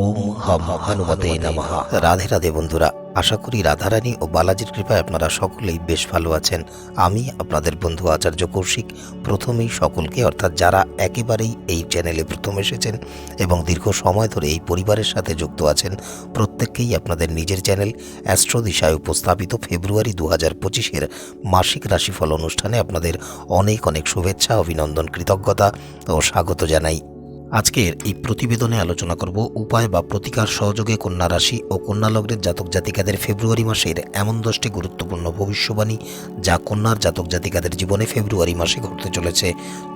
ওম হম হনুমতে নমঃ। রাধে রাধে বন্ধুরা, আশা করি রাধারানী ও বালাজির কৃপায় আপনারা সকলেই বেশ ভালো আছেন। আমি আপনাদের বন্ধু আচার্য কৌশিক। প্রথমেই সকলকে, অর্থাৎ যারা একেবারেই এই চ্যানেলে প্রথম এসেছেন এবং দীর্ঘ সময় ধরে এই পরিবারের সাথে যুক্ত আছেন, প্রত্যেককেই আপনাদের নিজের চ্যানেল অ্যাস্ট্রো দিশায় উপস্থাপিত ফেব্রুয়ারি দু হাজার পঁচিশের মাসিক রাশিফল অনুষ্ঠানে আপনাদের অনেক অনেক শুভেচ্ছা, অভিনন্দন, কৃতজ্ঞতা ও স্বাগত জানাই। আজকের এই প্রতিবেদনে আলোচনা করব উপায় বা প্রতিকার সহযোগে কন্যা রাশি ও কন্যা লগ্নের জাতক জাতিকাদের ফেব্রুয়ারি মাসের এমন দশটি গুরুত্বপূর্ণ ভবিষ্যবাণী যা কন্যার জাতক জাতিকাদের জীবনে ফেব্রুয়ারি মাসে ঘটতে চলেছে।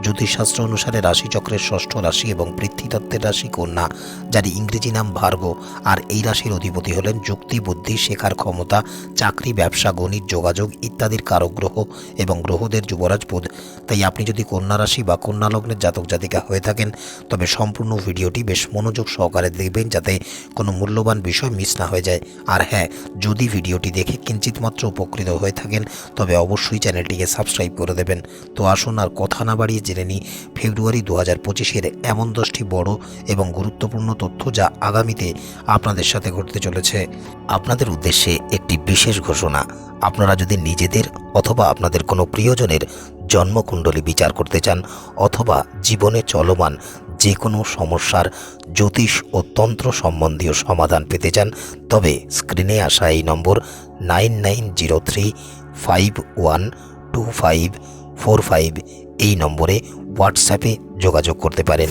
জ্যোতিষশাস্ত্র অনুসারে রাশিচক্রের ষষ্ঠ রাশি এবং পৃথ্বীতত্ত্বের রাশি কন্যা, যার ইংরেজি নাম ভার্গ, আর এই রাশির অধিপতি হলেন যুক্তি, বুদ্ধি, শেখার ক্ষমতা, চাকরি, ব্যবসা, গণিত, যোগাযোগ ইত্যাদির কারক গ্রহ এবং গ্রহদের যুবরাজ বুধ। তাই আপনি যদি কন্যা রাশি বা কন্যা লগ্নের জাতক জাতিকা হয়ে থাকেন, তবে সম্পূর্ণ ভিডিওটি বেশ মনোযোগ সহকারে দেখবেন যাতে কোনো মূল্যবান বিষয় মিস না হয়ে যায়। আর হ্যাঁ যদি ভিডিওটি দেখে কিঞ্চিত মাত্র উপকৃত হয়ে থাকেন, তবে অবশ্যই চ্যানেলটিকে সাবস্ক্রাইব করে দেবেন। তো আসুন আর কথা না বাড়িয়ে জেনে নিই, ফেব্রুয়ারি দু হাজার পঁচিশের এমন দশটি বড় এবং গুরুত্বপূর্ণ তথ্য যা আগামীতে আপনাদের সাথে ঘটতে চলেছে। আপনাদের উদ্দেশ্যে একটি বিশেষ ঘোষণা। আপনারা যদি নিজেদের অথবা আপনাদের কোনো প্রিয়জনের জন্মকুণ্ডলী বিচার করতে চান অথবা জীবনে চলমান যে কোনো সমস্যার জ্যোতিষ ও তন্ত্র সম্বন্ধীয় সমাধান পেতে চান, তবে স্ক্রিনে আসা এই number nine nine zero three five one two five four five এই নম্বরে হোয়াটসঅ্যাপে যোগাযোগ করতে পারেন।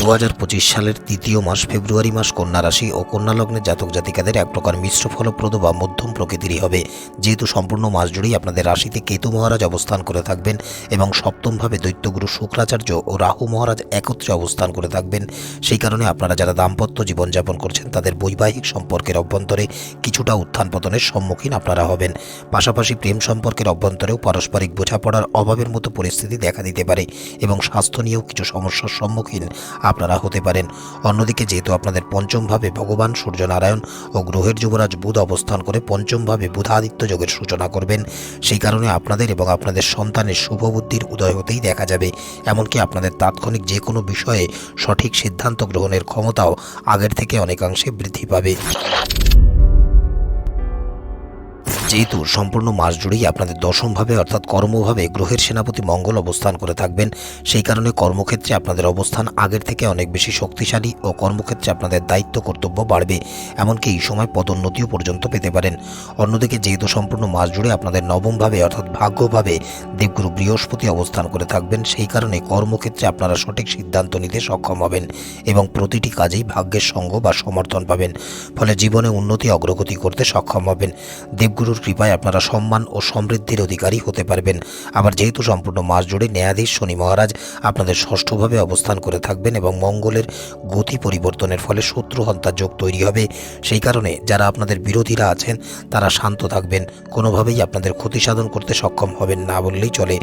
দু হাজার পঁচিশ সালের তৃতীয় মাস ফেব্রুয়ারি মাস কন্যা রাশি ও কন্যা লগ্নের জাতক জাতিকাদের এক প্রকার মিশ্র ফলপ্রদ বা মধ্যম প্রকৃতিরই হবে। যেহেতু সম্পূর্ণ মাস জুড়েই আপনাদের রাশিতে কেতু মহারাজ অবস্থান করে থাকবেন এবং সপ্তমভাবে দৈত্যগুরু শুক্রাচার্য ও রাহু মহারাজ একত্রে অবস্থান করে থাকবেন। সেই কারণে আপনারা যারা দাম্পত্য জীবনযাপন করছেন, তাদের বৈবাহিক সম্পর্কের অভ্যন্তরে কিছুটা উত্থান পতনের সম্মুখীন আপনারা হবেন। পাশাপাশি প্রেম সম্পর্কের অভ্যন্তরেও পারস্পরিক বোঝাপড়ার অভাবের মতো পরিস্থিতি দেখা দিতে পারে এবং স্বাস্থ্য নিয়েও কিছু সমস্যার সম্মুখীন আপনারা হতে পারেন। অন্যদিকে যেহেতু আপনাদের পঞ্চমভাবে ভগবান সূর্যনারায়ণ ও গ্রহের যুবরাজ বুধ অবস্থান করে পঞ্চমভাবে বুধাদিত্য যোগের সূচনা করবেন, সেই কারণে আপনাদের এবং আপনাদের সন্তানের শুভ বুদ্ধির উদয় হতেই দেখা যাবে। এমনকি আপনাদের তাৎক্ষণিক যে কোনো বিষয়ে সঠিক সিদ্ধান্ত গ্রহণের ক্ষমতাও আগের থেকে অনেকাংশে বৃদ্ধি পাবে। যেহেতু সম্পূর্ণ মাস জুড়েই আপনাদের দশমভাবে অর্থাৎ কর্মভাবে গ্রহের সেনাপতি মঙ্গল অবস্থান করে থাকবেন, সেই কারণে কর্মক্ষেত্রে আপনাদের অবস্থান আগের থেকে অনেক বেশি শক্তিশালী ও কর্মক্ষেত্রে আপনাদের দায়িত্ব কর্তব্য বাড়বে, এমনকি এই সময় পদোন্নতিও পর্যন্ত পেতে পারেন। অন্যদিকে যেহেতু সম্পূর্ণ মাস জুড়ে আপনাদের নবমভাবে অর্থাৎ ভাগ্যভাবে দেবগুরু বৃহস্পতি অবস্থান করে থাকবেন, সেই কারণে কর্মক্ষেত্রে আপনারা সঠিক সিদ্ধান্ত নিতে সক্ষম হবেন এবং প্রতিটি কাজেই ভাগ্যের সঙ্গ বা সমর্থন পাবেন, ফলে জীবনে উন্নতি অগ্রগতি করতে সক্ষম হবেন। দেবগুরুর কৃপায় আপনারা সম্মান ও সমৃদ্ধির অধিকারী হতে পারবেন। আবার যেহেতু সম্পূর্ণ মাস জুড়ে ন্যায়াধীশ শনি মহারাজ আপনাদের ষষ্ঠভাবে অবস্থান করে থাকবেন এবং মঙ্গলের গতি পরিবর্তনের ফলে শত্রু হন্তার যোগ তৈরি হবে, সেই কারণে যারা আপনাদের বিরোধীরা আছেন, তারা শান্ত থাকবেন। কোনোভাবেই আপনাদের ক্ষতি সাধন করতে সক্ষম হবেন না বললেই চলে।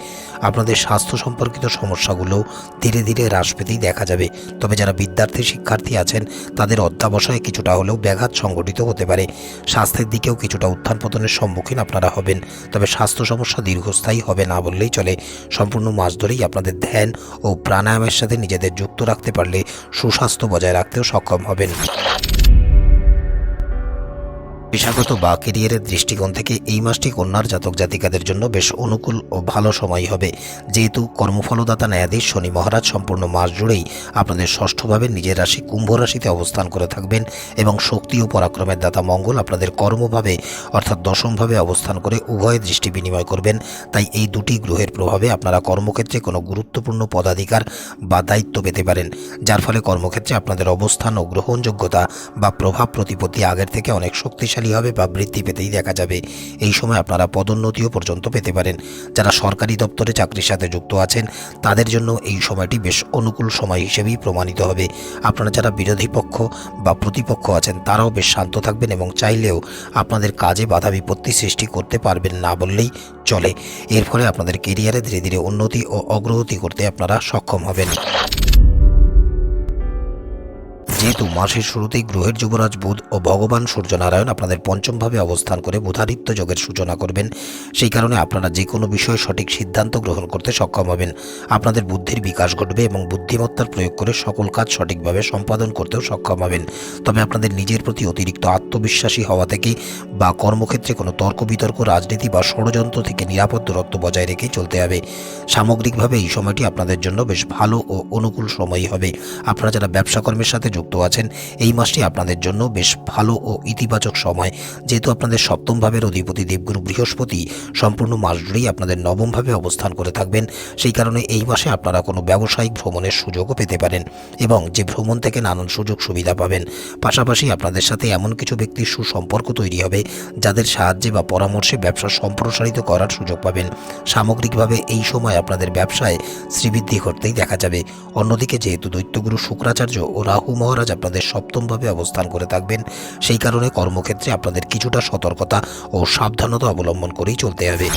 আপনাদের স্বাস্থ্য সম্পর্কিত সমস্যাগুলো ধীরে ধীরে হ্রাস পেতেই দেখা যাবে। তবে যারা বিদ্যার্থী, শিক্ষার্থী আছেন, তাদের অধ্যাবসায় কিছুটা হলেও ব্যাঘাত সংঘটিত হতে পারে। স্বাস্থ্যের দিকেও কিছুটা উত্থান পতনের সম্মুখীন আপনারা হবেন। তবে স্বাস্থ্য সমস্যা দীর্ঘস্থায়ী হবে না বললেই চলে। সম্পূর্ণ মাস ধরেই আপনাদের ধ্যান ও প্রাণায়ামের সাথে নিজেদের যুক্ত রাখতে পারলে সুস্বাস্থ্য বজায় রাখতেও সক্ষম হবেন। পেশাগত বা কেরিয়ারের দৃষ্টিকোণ থেকে এই মাসটি কন্যার জাতক জাতিকাদের জন্য বেশ অনুকূল ও ভালো সময় হবে। যেহেতু কর্মফলদাতা ন্যায়াধীশ শনি মহারাজ সম্পূর্ণ মাস জুড়েই আপনাদের ষষ্ঠভাবে নিজের রাশি কুম্ভ রাশিতে অবস্থান করে থাকবেন এবং শক্তি ও পরাক্রমের দাতা মঙ্গল আপনাদের কর্মভাবে অর্থাৎ দশমভাবে অবস্থান করে উভয় দৃষ্টি বিনিময় করবেন। তাই এই দুটি গ্রহের প্রভাবে আপনারা কর্মক্ষেত্রে কোনো গুরুত্বপূর্ণ পদাধিকার বা দায়িত্ব পেতে পারেন, যার ফলে কর্মক্ষেত্রে আপনাদের অবস্থান ও গ্রহণযোগ্যতা বা প্রভাব প্রতিপত্তি আগের থেকে অনেক শক্তিশালী হবে বা বৃদ্ধি পেতেই দেখা যাবে। এই সময় আপনারা পদোন্নতিও পর্যন্ত পেতে পারেন। যারা সরকারি দপ্তরে চাকরির সাথে যুক্ত আছেন, তাদের জন্য এই সময়টি বেশ অনুকূল সময় হিসেবেই প্রমাণিত হবে। আপনারা যারা বিরোধী পক্ষ বা প্রতিপক্ষ আছেন, তারাও বেশ শান্ত থাকবেন এবং চাইলেও আপনাদের কাজে বাধা বিপত্তি সৃষ্টি করতে পারবেন না বললেই চলে। এর ফলে আপনাদের কেরিয়ারে ধীরে ধীরে উন্নতি ও অগ্রগতি করতে আপনারা সক্ষম হবেন। যেহেতু মাসের শুরুতেই গ্রহের যুবরাজ বুধ ও ভগবান সূর্যনারায়ণ আপনাদের পঞ্চমভাবে অবস্থান করে বুধাদিত্য যোগের সূচনা করবেন, সেই কারণে আপনারা যে কোনো বিষয়ে সঠিক সিদ্ধান্ত গ্রহণ করতে সক্ষম হবেন। আপনাদের বুদ্ধির বিকাশ ঘটবে এবং বুদ্ধিমত্তার প্রয়োগ করে সকল কাজ সঠিকভাবে সম্পাদন করতেও সক্ষম হবেন। তবে আপনাদের নিজের প্রতি অতিরিক্ত আত্মবিশ্বাসী হওয়া থেকে বা কর্মক্ষেত্রে কোনো তর্ক বিতর্ক, রাজনীতি বা ষড়যন্ত্র থেকে নিরাপদ দূরত্ব বজায় রেখেই চলতে হবে। সামগ্রিকভাবে এই সময়টি আপনাদের জন্য বেশ ভালো ও অনুকূল সময়ই হবে। আপনারা যারা ব্যবসা কর্মের সাথে যুক্ত আছেন। এই মাসটি আপনাদের জন্য বেশ ভালো ও ইতিবাচক সময়। যেহেতু আপনাদের সপ্তম ভাবের অধিপতি দেবগুরু বৃহস্পতি সম্পূর্ণ মাস জুড়েই আপনাদের নবমভাবে অবস্থান করে থাকবেন। সেই কারণে এই মাসে আপনারা কোনো ব্যবসায়িক ভ্রমণের সুযোগও পেতে পারেন এবং যে ভ্রমণ থেকে নানান সুযোগ সুবিধা পাবেন। পাশাপাশি আপনাদের সাথে এমন কিছু ব্যক্তির সুসম্পর্ক তৈরি হবে, যাদের সাহায্যে বা পরামর্শে ব্যবসা সম্প্রসারিত করার সুযোগ পাবেন। সামগ্রিকভাবে এই সময় আপনাদের ব্যবসায় শ্রীবৃদ্ধি ঘটতেই দেখা যাবে। অন্যদিকে যেহেতু দৈত্যগুরু শুক্রাচার্য ও রাহু মহারাজ আপনাদের সপ্তমভাবে অবস্থান করে থাকবেন। সেই কারণে কর্মক্ষেত্রে আপনাদের কিছুটা সতর্কতা ও সাবধানতা অবলম্বন করেই চলতে হবে।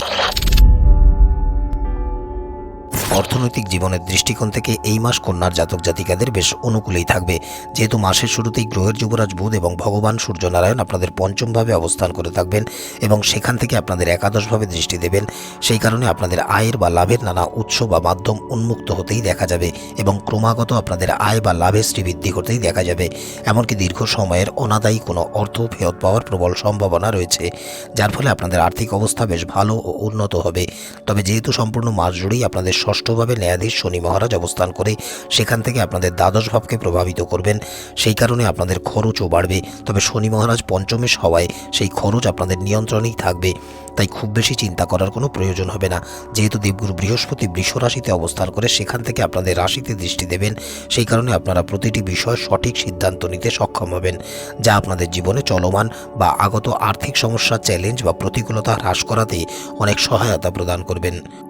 অর্থনৈতিক জীবনের দৃষ্টিকোণ থেকে এই মাস কন্যার জাতক জাতিকাদের বেশ অনুকূলেই থাকবে। যেহেতু মাসের শুরুতেই গ্রহের যুবরাজ বুধ এবং ভগবান সূর্যনারায়ণ আপনাদের পঞ্চমভাবে অবস্থান করে থাকবেন এবং সেখান থেকে আপনাদের একাদশভাবে দৃষ্টি দেবেন। সেই কারণে আপনাদের আয়ের বা লাভের নানা উৎস বা মাধ্যম উন্মুক্ত হতেই দেখা যাবে এবং ক্রমাগত আপনাদের আয় বা লাভের শ্রীবৃদ্ধি করতেই দেখা যাবে। এমনকি দীর্ঘ সময়ের অনাদায়ী কোনো অর্থ ফেরত পাওয়ার প্রবল সম্ভাবনা রয়েছে, যার ফলে আপনাদের আর্থিক অবস্থা বেশ ভালো ও উন্নত হবে। তবে যেহেতু সম্পূর্ণ মাস জুড়েই আপনাদের ষষ্ঠভাবে ন্যায়াধীশ শনি মহারাজ অবস্থান করে সেখান থেকে আপনাদের দ্বাদশ ভাবকে প্রভাবিত করবেন। সেই কারণে আপনাদের খরচও বাড়বে। তবে শনি মহারাজ পঞ্চমেশ হওয়ায় সেই খরচ আপনাদের নিয়ন্ত্রণেই থাকবে। তাই খুব বেশি চিন্তা করার কোনো প্রয়োজন হবে না। যেহেতু দেবগুরু বৃহস্পতি বৃষ রাশিতে অবস্থান করে সেখান থেকে আপনাদের রাশিতে দৃষ্টি দেবেন, সেই কারণে আপনারা প্রতিটি বিষয় সঠিক সিদ্ধান্ত নিতে সক্ষম হবেন, যা আপনাদের জীবনে চলমান বা আগত আর্থিক সমস্যা, চ্যালেঞ্জ বা প্রতিকূলতা হ্রাস করাতে অনেক সহায়তা প্রদান করবেন।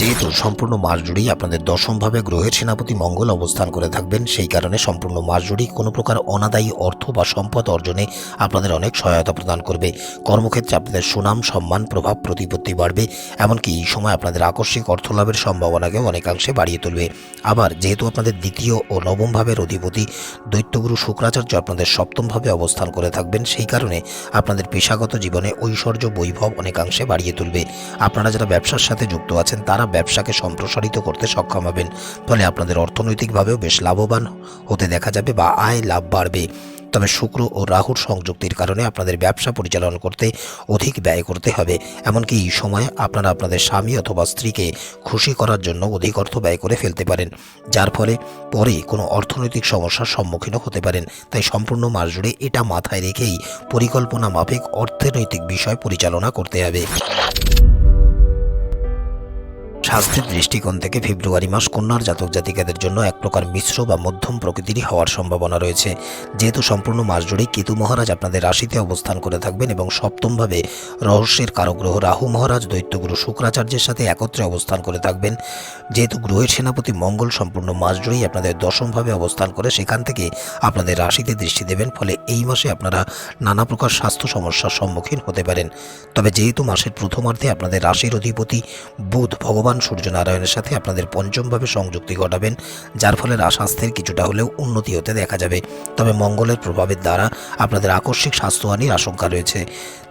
যেহেতু সম্পূর্ণ মাস জুড়েই আপনাদের দশমভাবে গ্রহের সেনাপতি মঙ্গল অবস্থান করে থাকবেন, সেই কারণে সম্পূর্ণ মাস জুড়েই কোনো প্রকার অনাদায়ী অর্থ বা সম্পদ অর্জনে আপনাদের অনেক সহায়তা প্রদান করবে। কর্মক্ষেত্রে আপনাদের সুনাম, সম্মান, প্রভাব, প্রতিপত্তি বাড়বে, এমনকি এই সময় আপনাদের আকস্মিক অর্থলাভের সম্ভাবনাকেও অনেকাংশে বাড়িয়ে তুলবে। আবার যেহেতু আপনাদের দ্বিতীয় ও নবম ভাবের অধিপতি দৈত্যগুরু শুক্রাচার্য আপনাদের সপ্তমভাবে অবস্থান করে থাকবেন, সেই কারণে আপনাদের পেশাগত জীবনে ঐশ্বর্য, বৈভব অনেকাংশে বাড়িয়ে তুলবে। আপনারা যারা ব্যবসার সাথে যুক্ত আছেন, তারা ব্যবসাকে সম্প্রসারিত করতে সক্ষম হবেন। ফলে আপনাদের অর্থনৈতিকভাবেও বেশ লাভবান হতে দেখা যাবে বা আয় লাভ বাড়বে। তবে শুক্র ও রাহুর সংযুক্তির কারণে আপনাদের ব্যবসা পরিচালনা করতে অধিক ব্যয় করতে হবে। এমনকি এই সময় আপনারা আপনাদের স্বামী অথবা স্ত্রীকে খুশি করার জন্য অধিক অর্থ ব্যয় করে ফেলতে পারেন, যার ফলে পরে কোনো অর্থনৈতিক সমস্যার সম্মুখীনও হতে পারেন। তাই সম্পূর্ণ মাস জুড়ে এটা মাথায় রেখেই পরিকল্পনা মাফিক অর্থনৈতিক বিষয় পরিচালনা করতে হবে। স্বাস্থ্যের দৃষ্টিকোণ থেকে ফেব্রুয়ারি মাস কন্যার জাতক জাতিকাদের জন্য এক প্রকার মিশ্র বা মধ্যম প্রকৃতিরই হওয়ার সম্ভাবনা রয়েছে। যেহেতু সম্পূর্ণ মাস জুড়েই কেতু মহারাজ আপনাদের রাশিতে অবস্থান করে থাকবেন এবং সপ্তমভাবে রহস্যের কারগ্রহ রাহু মহারাজ, দৈত্যগুরু শুক্রাচার্যের সাথে একত্রে অবস্থান করে থাকবেন। যেহেতু গ্রহের সেনাপতি মঙ্গল সম্পূর্ণ মাস জুড়েই আপনাদের দশমভাবে অবস্থান করে সেখান থেকে আপনাদের রাশিতে দৃষ্টি দেবেন, ফলে এই মাসে আপনারা নানা প্রকার স্বাস্থ্য সমস্যার সম্মুখীন হতে পারেন। তবে যেহেতু মাসের প্রথমার্ধে আপনাদের রাশির অধিপতি বুধ ভগবান সূর্যনারায়ণের সাথে আপনাদের পঞ্চমভাবে সংযুক্তি ঘটাবেন, যার ফলে স্বাস্থ্যের কিছুটা হলেও উন্নতি হতে দেখা যাবে। তবে মঙ্গলের প্রভাবের দ্বারা আপনাদের আকস্মিক স্বাস্থ্যহানির আশঙ্কা রয়েছে।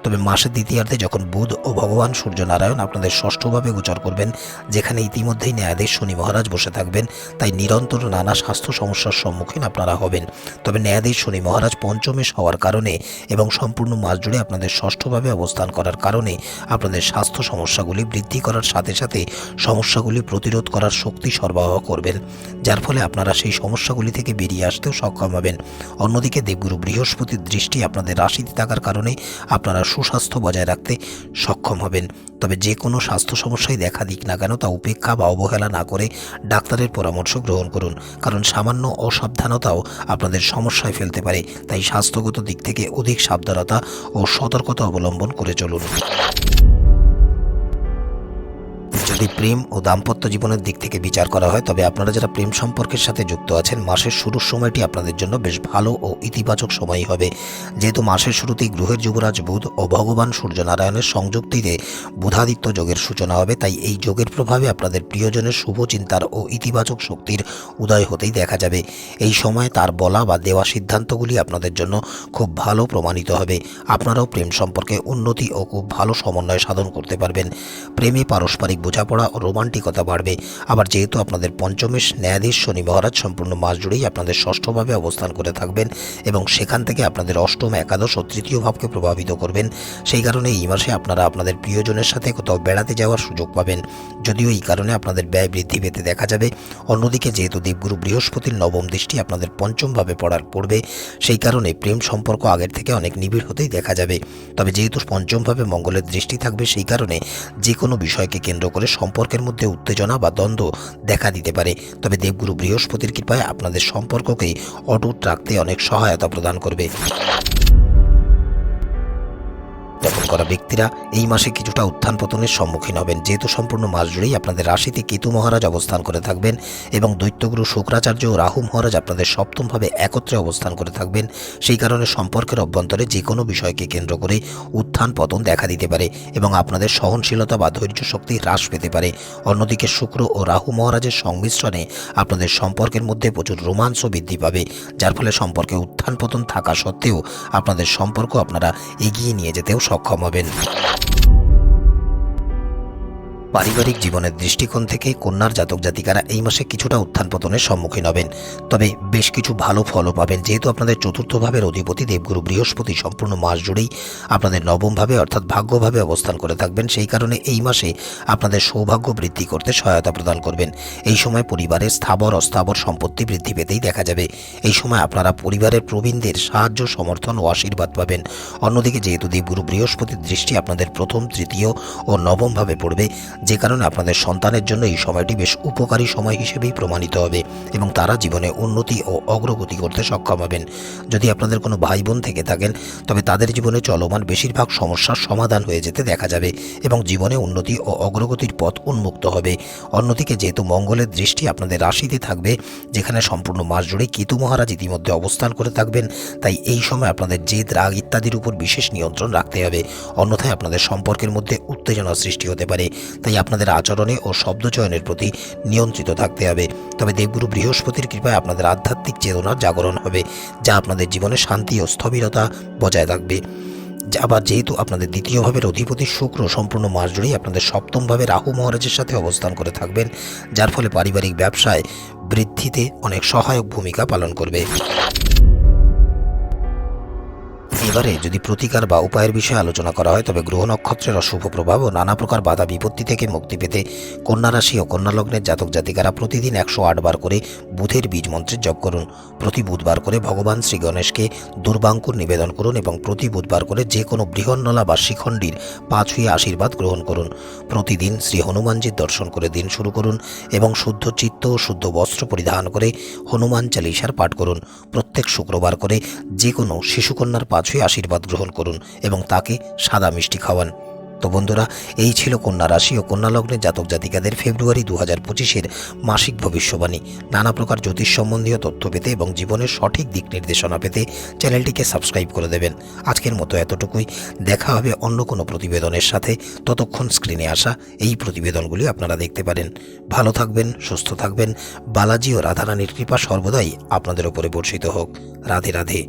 তবে মাসের দ্বিতীয়ার্ধে যখন বুধ ও ভগবান সূর্যনারায়ণ আপনাদের ষষ্ঠভাবে গোচর করবেন, যেখানে ইতিমধ্যেই ন্যায়াধীশ শনি মহারাজ বসে থাকবেন, তাই নিরন্তর নানা স্বাস্থ্য সমস্যার সম্মুখীন আপনারা হবেন। তবে ন্যায়াধীশ শনি মহারাজ পঞ্চমেশ হওয়ার কারণে এবং সম্পূর্ণ মাস জুড়ে আপনাদের ষষ্ঠভাবে অবস্থান করার কারণে আপনাদের স্বাস্থ্য সমস্যাগুলি বৃদ্ধি করার সাথে সাথে সমস্যাগুলি প্রতিরোধ করার শক্তি সরবরাহ করবেন, যার ফলে আপনারা সেই সমস্যাগুলি থেকে বেরিয়ে আসতেও সক্ষম হবেন। অন্যদিকে দেবগুরু বৃহস্পতির দৃষ্টি আপনাদের রাশিতে থাকার কারণে আপনারা সুস্বাস্থ্য বজায় রাখতে সক্ষম হবেন। তবে যে কোনো স্বাস্থ্য সমস্যায় দেখা দিক না কেন তা উপেক্ষা বা অবহেলা না করে ডাক্তারের পরামর্শ গ্রহণ করুন, কারণ সামান্য অসাবধানতাও আপনাদের সমস্যায় ফেলতে পারে। তাই স্বাস্থ্যগত দিক থেকে অধিক সাবধানতা ও সতর্কতা অবলম্বন করে চলুন। যদি প্রেম ও দাম্পত্য জীবনের দিক থেকে বিচার করা হয়, তবে আপনারা যারা প্রেম সম্পর্কের সাথে যুক্ত আছেন, মাসের শুরুর সময়টি আপনাদের জন্য বেশ ভালো ও ইতিবাচক সময় হবে। যেহেতু মাসের শুরুতেই গ্রহের যুবরাজ বুধ ও ভগবান সূর্যনারায়ণের সংযুক্তিতে বুধাদিত্য যোগের সূচনা হবে, তাই এই যোগের প্রভাবে আপনাদের প্রিয়জনের শুভ চিন্তার ও ইতিবাচক শক্তির উদয় হতেই দেখা যাবে। এই সময় তার বলা বা দেওয়া সিদ্ধান্তগুলি আপনাদের জন্য খুব ভালো প্রমাণিত হবে। আপনারাও প্রেম সম্পর্কে উন্নতি ও খুব ভালো সমন্বয় সাধন করতে পারবেন। প্রেমে পারস্পরিক বোঝাপড়া ও রোমান্টিকতা বাড়বে। আবার যেহেতু আপনাদের পঞ্চমেশ ন্যায়াধীশ শনি মহারাজ সম্পূর্ণ মাস জুড়েই আপনাদের ষষ্ঠভাবে অবস্থান করে থাকবেন এবং সেখান থেকে আপনাদের অষ্টম, একাদশ ও তৃতীয় ভাবকে প্রভাবিত করবেন। সেই কারণে এই মাসে আপনারা আপনাদের প্রিয়জনের সাথে কোথাও বেড়াতে যাওয়ার সুযোগ পাবেন। যদিও এই কারণে আপনাদের ব্যয় বৃদ্ধি পেতে দেখা যাবে। অন্যদিকে যেহেতু দেবগুরু বৃহস্পতির নবম দৃষ্টি আপনাদের পঞ্চমভাবে পড়ার পড়বে, সেই কারণে প্রেম সম্পর্ক আগের থেকে অনেক নিবিড় হতেই দেখা যাবে। তবে যেহেতু পঞ্চমভাবে মঙ্গলের দৃষ্টি থাকবে, সেই কারণে যে কোনো বিষয়কে কেন্দ্র করে সম্পর্কের মধ্যে উত্তেজনা বা দ্বন্দ্ব দেখা দিতে পারে। তবে দেবগুরু বৃহস্পতির কৃপায় আপনাদের সম্পর্ককে অটুট রাখতে অনেক সহায়তা প্রদান করবে। যাপন করা ব্যক্তিরা এই মাসে কিছুটা উত্থান পতনের সম্মুখীন হবেন। যেহেতু সম্পূর্ণ মাস জুড়েই আপনাদের রাশিতে কেতু মহারাজ অবস্থান করে থাকবেন এবং দৈত্যগুরু শুক্রাচার্য ও রাহু মহারাজ আপনাদের সপ্তমভাবে একত্রে অবস্থান করে থাকবেন। সেই কারণে সম্পর্কের অভ্যন্তরে যে কোনো বিষয়কে কেন্দ্র করে উত্থান পতন দেখা দিতে পারে এবং আপনাদের সহনশীলতা বা ধৈর্য শক্তি হ্রাস পেতে পারে। অন্যদিকে শুক্র ও রাহু মহারাজের সংমিশ্রণে আপনাদের সম্পর্কের মধ্যে প্রচুর রোমাঞ্চ বৃদ্ধি পাবে, যার ফলে সম্পর্কে উত্থান পতন থাকা সত্ত্বেও আপনাদের সম্পর্ক আপনারা এগিয়ে নিয়ে যেতেও সক্ষম হবেন। পারিবারিক জীবনের দৃষ্টিকোণ থেকে কন্যার জাতক জাতিকারা এই মাসে কিছুটা উত্থান পতনের সম্মুখীন হবেন। তবে বেশ কিছু ভালো ফলও পাবেন। যেহেতু আপনাদের চতুর্থ ভাবের অধিপতি দেবগুরু বৃহস্পতি সম্পূর্ণ মাস জুড়েই আপনাদের নবমভাবে অর্থাৎ ভাগ্যভাবে অবস্থান করে থাকবেন, সেই কারণে এই মাসে আপনাদের সৌভাগ্য বৃদ্ধি করতে সহায়তা প্রদান করবেন। এই সময় পরিবারের স্থাবর, অস্থাবর সম্পত্তি বৃদ্ধি পেতেই দেখা যাবে। এই সময় আপনারা পরিবারের প্রবীণদের সাহায্য, সমর্থন ও আশীর্বাদ পাবেন। অন্যদিকে যেহেতু দেবগুরু বৃহস্পতির দৃষ্টি আপনাদের প্রথম, তৃতীয় ও নবমভাবে পড়বে যে কারণে আপনাদের সন্তানের জন্য এই সময়টি বেশ উপকারী সময় হিসেবেই প্রমাণিত হবে এবং তারা জীবনে উন্নতি ও অগ্রগতি করতে সক্ষম হবেন। যদি আপনাদের কোনো ভাই বোন থেকে থাকেন, তবে তাদের জীবনে চলমান বেশিরভাগ সমস্যার সমাধান হয়ে যেতে দেখা যাবে এবং জীবনে উন্নতি ও অগ্রগতির পথ উন্মুক্ত হবে। অন্যদিকে যেহেতু মঙ্গলের দৃষ্টি আপনাদের রাশিতে থাকবে, যেখানে সম্পূর্ণ মাস জুড়ে কেতু মহারাজ ইতিমধ্যে অবস্থান করে থাকবেন, তাই এই সময় আপনাদের জেদ, রাগ ইত্যাদির উপর বিশেষ নিয়ন্ত্রণ রাখতে হবে। অন্যথায় আপনাদের সম্পর্কের মধ্যে উত্তেজনা সৃষ্টি হতে পারে। তাই আপনাদের আচরণে ও শব্দ চয়নের প্রতি নিয়ন্ত্রিত থাকতে হবে। তবে দেবগুরু বৃহস্পতির কৃপায় আপনাদের আধ্যাত্মিক চেতনার জাগরণ হবে, যা আপনাদের জীবনে শান্তি ও স্থবিরতা বজায় থাকবে আবার যেহেতু আপনাদের দ্বিতীয় ভাবের অধিপতি শুক্র সম্পূর্ণ মাস জুড়েই আপনাদের সপ্তম ভাবে রাহু মহারাজের সাথে অবস্থান করে থাকবেন, যার ফলে পারিবারিক ব্যবসায় বৃদ্ধিতে অনেক সহায়ক ভূমিকা পালন করবে। এবারে যদি প্রতিকার বা উপায়ের বিষয়ে আলোচনা করা হয়, তবে গ্রহ নক্ষত্রের অশুভ প্রভাব ও নানা প্রকার বাধা বিপত্তি থেকে মুক্তি পেতে কন্যা রাশি ও কন্যা লগ্নের জাতক জাতিকারা প্রতিদিন একশো আট বার করে বুধের বীজ মন্ত্রের জপ করুন। প্রতি বুধবার করে ভগবান শ্রী গণেশকে দুর্বাঙ্কুর নিবেদন করুন এবং প্রতি বুধবার করে যে কোনো বৃহন্নলা বা শিখণ্ডীর পা ছুঁয়ে আশীর্বাদ গ্রহণ করুন। প্রতিদিন শ্রী হনুমানজির দর্শন করে দিন শুরু করুন এবং শুদ্ধ চিত্ত ও শুদ্ধ বস্ত্র পরিধান করে হনুমান চালিসার পাঠ করুন। প্রত্যেক শুক্রবার করে যে কোনো শিশুকন্যার পা ছুঁয়ে আশীর্বাদ গ্রহণ করুন এবং তাকে সাদা মিষ্টি খাওয়ান। তো বন্ধুরা, এই ছিল কন্যা রাশি ও কন্যা লগ্নের জাতক জাতিকাদের ফেব্রুয়ারি দু হাজার পঁচিশের মাসিক ভবিষ্যবাণী। নানা প্রকার জ্যোতিষ সম্বন্ধীয় তথ্য পেতে এবং জীবনের সঠিক দিক নির্দেশনা পেতে চ্যানেলটিকে সাবস্ক্রাইব করে দেবেন। আজকের মতো এতটুকুই। দেখা হবে অন্য কোনো প্রতিবেদনের সাথে। ততক্ষণ স্ক্রিনে আসা এই প্রতিবেদনগুলি আপনারা দেখতে পারেন। ভালো থাকবেন, সুস্থ থাকবেন। বালাজি ও রাধারানীর কৃপা সর্বদাই আপনাদের ওপরে বর্ষিত হোক। রাধে রাধে।